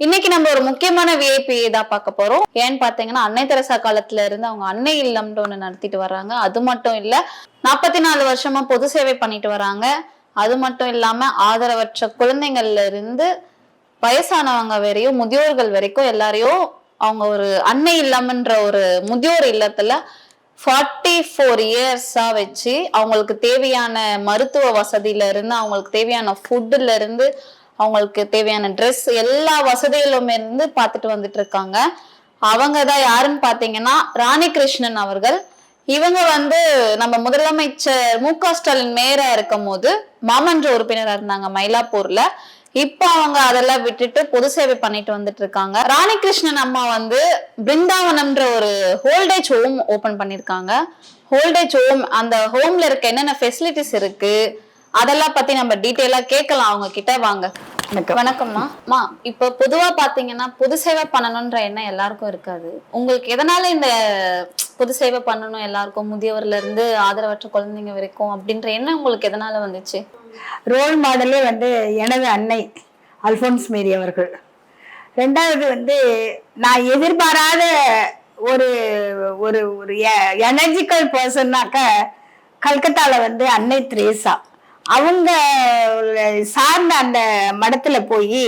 இன்னைக்கு நம்ம ஒரு முக்கியமான விஐபி தான் பார்க்க போறோம். ஏன்னு பாத்தீங்கன்னா அன்னை தெரசா காலத்துல இருந்து அவங்க அன்னை இல்லம்னு ஒண்ணு நடத்திட்டு வர்றாங்க. அது மட்டும் இல்ல நாற்பத்தி நாலு வருஷமா பொது சேவை பண்ணிட்டு வராங்க. அது மட்டும் இல்லாம ஆதரவற்ற குழந்தைங்கள்ல இருந்து வயசானவங்க வரையும் முதியோர்கள் வரைக்கும் எல்லாரையும் அவங்க ஒரு அன்னை இல்லம்ன்ற ஒரு முதியோர் இல்லத்துல ஃபார்ட்டி ஃபோர் இயர்ஸா வச்சு அவங்களுக்கு தேவையான மருத்துவ வசதியில இருந்து அவங்களுக்கு தேவையான ஃபுட்டுல இருந்து அவங்களுக்கு தேவையான ட்ரெஸ் எல்லா வசதிகளும் இருந்து பார்த்துட்டு வந்துட்டு இருக்காங்க அவங்க தான் யாருன்னு பாத்தீங்கன்னா ராணி கிருஷ்ணன் அவர்கள். இவங்க வந்து நம்ம முதலமைச்சர் மு க ஸ்டாலின் மேயரா இருக்கும் போது மாமன்ற உறுப்பினரா இருந்தாங்க மயிலாப்பூர்ல. இப்போ அவங்க அதெல்லாம் விட்டுட்டு பொது சேவை பண்ணிட்டு வந்துட்டு இருக்காங்க ராணி கிருஷ்ணன் அம்மா வந்து பிருந்தாவனம்ன்ற ஒரு ஹோல்டேஜ் ஹோம் ஓபன் பண்ணிருக்காங்க ஹோல்டேஜ் ஹோம் அந்த ஹோம்ல இருக்க என்னென்ன ஃபெசிலிட்டிஸ் இருக்கு அதெல்லாம் பத்தி நம்ம டீட்டெயிலா கேட்கலாம். அவங்க கிட்ட வாங்க. வணக்கம். வணக்கம்மா. அம்மா இப்போ பொதுவா பாத்தீங்கன்னா பொது சேவை பண்ணணும்ன்ற எண்ணம் எல்லாருக்கும் இருக்காது. உங்களுக்கு எதனால இந்த பொது சேவை பண்ணணும் எல்லாருக்கும் முதியவர்ல இருந்து ஆதரவற்ற குழந்தைங்க வரைக்கும் அப்படின்ற எண்ணம் உங்களுக்கு எதனால வந்துச்சு? ரோல் மாடலே வந்து எனது அன்னை அல்போன்ஸ் மேரி அவர்கள். ரெண்டாவது வந்து நான் எதிர்பாராத ஒரு ஒரு ஒரு எனர்ஜிக்கல் பர்சன்னாக்க கல்கத்தால வந்து அன்னை திரேசா. அவங்க சார்ந்த அந்த மடத்துல போய்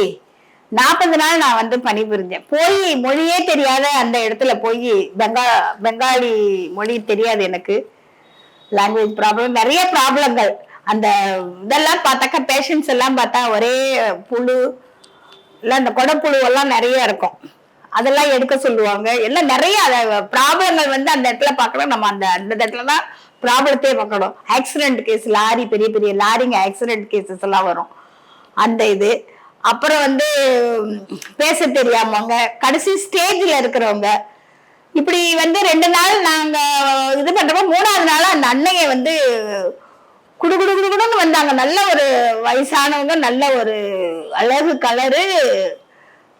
நாற்பது நாள் நான் வந்து பணிபுரிஞ்சேன். போய் மொழியே தெரியாத அந்த இடத்துல போய் பெங்கா பெங்காலி மொழி தெரியாது எனக்கு. லாங்குவேஜ் ப்ராப்ளம் நிறைய ப்ராப்ளங்கள் அந்த இதெல்லாம் பார்த்தாக்கா பேஷண்ட்ஸ் எல்லாம் பார்த்தா ஒரே புழு இல்லை அந்த குடப்புழு எல்லாம் நிறைய இருக்கும். அதெல்லாம் எடுக்க சொல்லுவாங்க. எல்லாம் நிறைய ப்ராப்ளங்கள் வந்து அந்த இடத்துல பார்க்கலாம் நம்ம அந்த அந்த இடத்துல தான் ப்ராப்ளத்தையே பார்க்கணும். ஆக்சிடென்ட் கேஸ் லாரி பெரிய பெரிய லாரிங்க ஆக்சிடென்ட் கேசஸ் எல்லாம் வரும். அந்த இது. அப்புறம் வந்து பேச தெரியாமவங்க கடைசி ஸ்டேஜில் இருக்கிறவங்க இப்படி வந்து ரெண்டு நாள் நாங்கள் இது பண்ணுறப்ப மூணாவது நாள் அந்த அன்னையை வந்து குடு குடு குடு குடுன்னு வந்தாங்க. நல்ல ஒரு வயசானவங்க நல்ல ஒரு அழகு கலரு.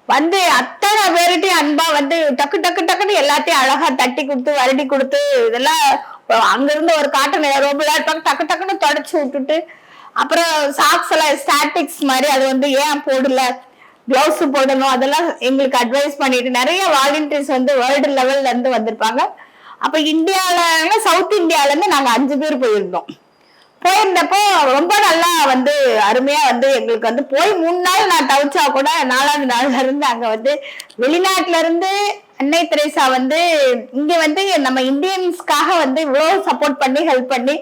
வந்து அத் பேர்கிட்டயும் அன்பா வந்து டக்கு டக்கு டக்குன்னு எல்லாத்தையும் அழகா தட்டி கொடுத்து வரடி கொடுத்து இதெல்லாம் அங்கிருந்து ஒரு காட்டன் ரோபிளா இருப்பாங்க டக்கு டக்குன்னு தொடச்சு விட்டுட்டு அப்புறம் சாக்ஸ் எல்லாம் ஸ்டாட்டிக்ஸ் மாதிரி அது வந்து ஏன் போடல? கிளவுஸ் போடணும் அதெல்லாம் எங்களுக்கு அட்வைஸ் பண்ணிட்டு நிறைய வாலண்டியர்ஸ் வந்து வேர்ல்டு லெவல்ல இருந்து வந்திருப்பாங்க. அப்ப இந்தியால சவுத் இந்தியால இருந்து நாங்க அஞ்சு பேர் போயிருந்தோம். போயிருந்தப்போ ரொம்ப நல்லா வந்து அருமையா வந்து எங்களுக்கு வந்து போய் மூணு நாள் நான் தவிச்சா கூட நாலாவது நாள்ல இருந்து அங்க வந்து வெளிநாட்டுல இருந்து அன்னை தெரேசா வந்து இங்க வந்து நம்ம இந்தியன்ஸ்க்காக வந்து இவ்வளவு சப்போர்ட் பண்ணி ஹெல்ப் பண்ணி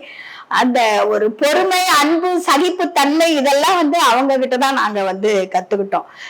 அந்த ஒரு பொறுமை அன்பு சகிப்பு தன்மை இதெல்லாம் வந்து அவங்க கிட்ட தான் நாங்க வந்து கத்துக்கிட்டோம்.